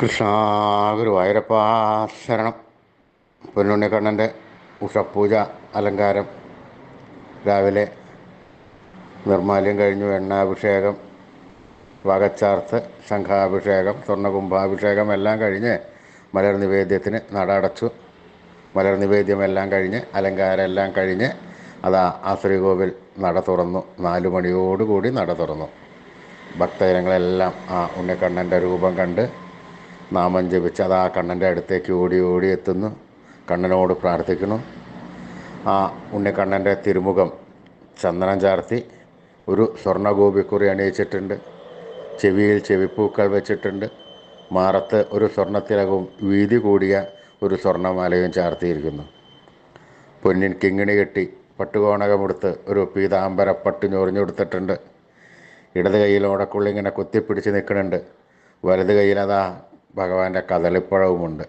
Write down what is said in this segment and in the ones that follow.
കൃഷ്ണ ഗുരുവായൂരപ്പ ശരണം. പൊന്നുണ്ണിക്കണ്ണന്റെ ഉഷപ്പൂജ അലങ്കാരം രാവിലെ നിർമാല്യം കഴിഞ്ഞു എണ്ണാഭിഷേകം വകച്ചാർത്ത് ശംഖാഭിഷേകം സ്വർണകുംഭാഭിഷേകം എല്ലാം കഴിഞ്ഞ് മലർ നിവേദ്യത്തിന് നട അടച്ചു മലർ നിവേദ്യം എല്ലാം കഴിഞ്ഞ് അലങ്കാരം എല്ലാം കഴിഞ്ഞ് അതാ ആ ശ്രീകോവിൽ നട തുറന്നു. നാലു മണിയോടുകൂടി നട തുറന്നു. ഭക്തജനങ്ങളെല്ലാം ആ ഉണ്ണിക്കണ്ണന്റെ രൂപം കണ്ട് നാമം ജപിച്ച് അത് ആ കണ്ണന്റെ അടുത്തേക്ക് ഓടി ഓടി എത്തുന്നു. കണ്ണനോട് പ്രാർത്ഥിക്കുന്നു. ആ ഉണ്ണിക്കണ്ണന്റെ തിരുമുഖം ചന്ദനം ചാർത്തി ഒരു സ്വർണഗോപിക്കുറി അണിയിച്ചിട്ടുണ്ട്. ചെവിയിൽ ചെവിപ്പൂക്കൾ വെച്ചിട്ടുണ്ട്. മാറത്ത് ഒരു സ്വർണത്തിലകവും വീതി കൂടിയ ഒരു സ്വർണമാലയും ചാർത്തിയിരിക്കുന്നു. പൊന്നിൻ കിങ്ങിണി കെട്ടി പട്ടുകോണകമെടുത്ത് ഒരു പീതാംബര പട്ട് ഞൊറിഞ്ഞെടുത്തിട്ടുണ്ട് ഇടത് കൈയിൽ ഓടക്കുള്ളിങ്ങനെ കുത്തിപ്പിടിച്ച് നിൽക്കുന്നുണ്ട്. വലത് കയ്യിലതാ ഭഗവാന്റെ കദളിപ്പഴവുമുണ്ട്.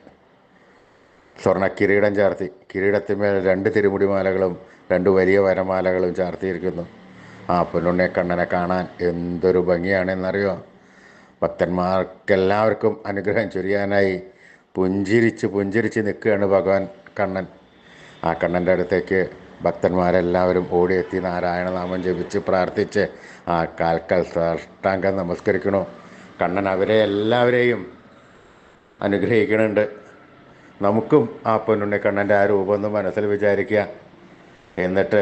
സ്വർണ കിരീടം ചാർത്തി. കിരീടത്തിന്മേൽ രണ്ട് തിരുമുടിമാലകളും രണ്ട് വലിയ വരമാലകളും ചാർത്തിയിരിക്കുന്നു. ആ പൊന്നുണ്ണിയെ കണ്ണനെ കാണാൻ എന്തൊരു ഭംഗിയാണെന്നറിയോ? ഭക്തന്മാർക്കെല്ലാവർക്കും അനുഗ്രഹം ചൊരിയാനായി പുഞ്ചിരിച്ച് പുഞ്ചിരിച്ച് നിൽക്കുകയാണ് ഭഗവാൻ കണ്ണൻ. ആ കണ്ണന്റെ അടുത്തേക്ക് ഭക്തന്മാരെല്ലാവരും ഓടിയെത്തി നാരായണനാമം ജപിച്ച് പ്രാർത്ഥിച്ച് ആ കാൽക്കൽ സാഷ്ടാംഗം നമസ്കരിക്കണു കണ്ണൻ അവരെ എല്ലാവരെയും അനുഗ്രഹിക്കുന്നുണ്ട് നമുക്കും ആ പൊന്നുണ്ണി കണ്ണന്റെ ആ രൂപം ഒന്ന് മനസ്സിൽ വിചാരിക്കുക. എന്നിട്ട്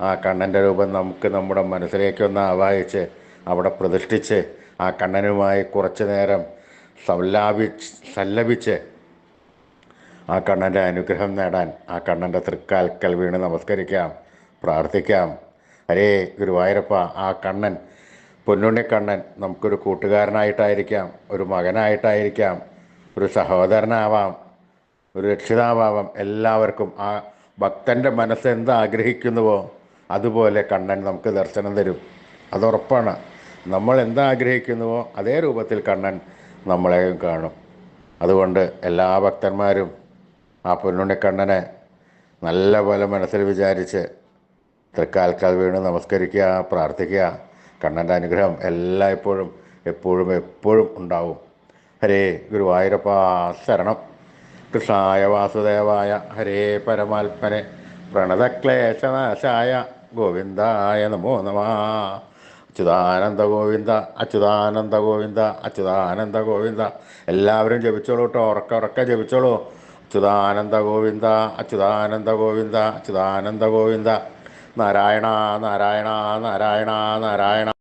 ആ കണ്ണന്റെ രൂപം നമുക്ക് നമ്മുടെ മനസ്സിലേക്കൊന്ന് ആവാഹിച്ച് അവിടെ പ്രതിഷ്ഠിച്ച് ആ കണ്ണനുമായി കുറച്ച് നേരം സല്ലാപി സല്ലപിച്ച് ആ കണ്ണന്റെ അനുഗ്രഹം നേടാൻ ആ കണ്ണന്റെ തൃക്കാൽക്കൽ വീണ് നമസ്കരിക്കാം പ്രാർത്ഥിക്കാം. ഹരേ ഗുരുവായൂരപ്പ ആ കണ്ണൻ പൊന്നുണ്ണിക്കണ്ണൻ നമുക്കൊരു കൂട്ടുകാരനായിട്ടായിരിക്കാം ഒരു മകനായിട്ടായിരിക്കാം. ഒരു സഹോദരനാവാം ഒരു രക്ഷിതാവാം എല്ലാവർക്കും ആ ഭക്തന്റെ മനസ്സ് എന്ത് ആഗ്രഹിക്കുന്നുവോ അതുപോലെ കണ്ണൻ നമുക്ക് ദർശനം തരും. അതുറപ്പാണ് നമ്മൾ എന്താഗ്രഹിക്കുന്നുവോ അതേ രൂപത്തിൽ കണ്ണൻ നമ്മളെയും കാണും. അതുകൊണ്ട് എല്ലാ ഭക്തന്മാരും ആ പൊന്നുണ്ണിക്കണ്ണനെ നല്ല പോലെ മനസ്സിൽ വിചാരിച്ച് തൃക്കാൽക്കാൽ വീണ് നമസ്കരിക്കുക പ്രാർത്ഥിക്കുക. കണ്ണന്റെ അനുഗ്രഹം എല്ലായ്പ്പോഴും എപ്പോഴും എപ്പോഴും ഉണ്ടാവും. ഹരേ ഗുരുവായൂരപ്പ ശരണം. കൃഷ്ണായ വാസുദേവായ ഹരേ പരമാത്മനെ. പ്രണതക്ലേശനാശായ ഗോവിന്ദായ നമോ നമ. അച്യുതാനന്ദ ഗോവിന്ദ അച്യുതാനന്ദ ഗോവിന്ദ അച്യുതാനന്ദ ഗോവിന്ദ. എല്ലാവരും ജപിച്ചോളൂ കേട്ടോ ഉറക്ക ഉറക്ക ജപിച്ചോളൂ. അച്യുതാനന്ദ ഗോവിന്ദ അച്യുതാനന്ദ ഗോവിന്ദ അച്യുതാനന്ദ ഗോവിന്ദ. നാരായണ നാരായണ നാരായണ നാരായണ.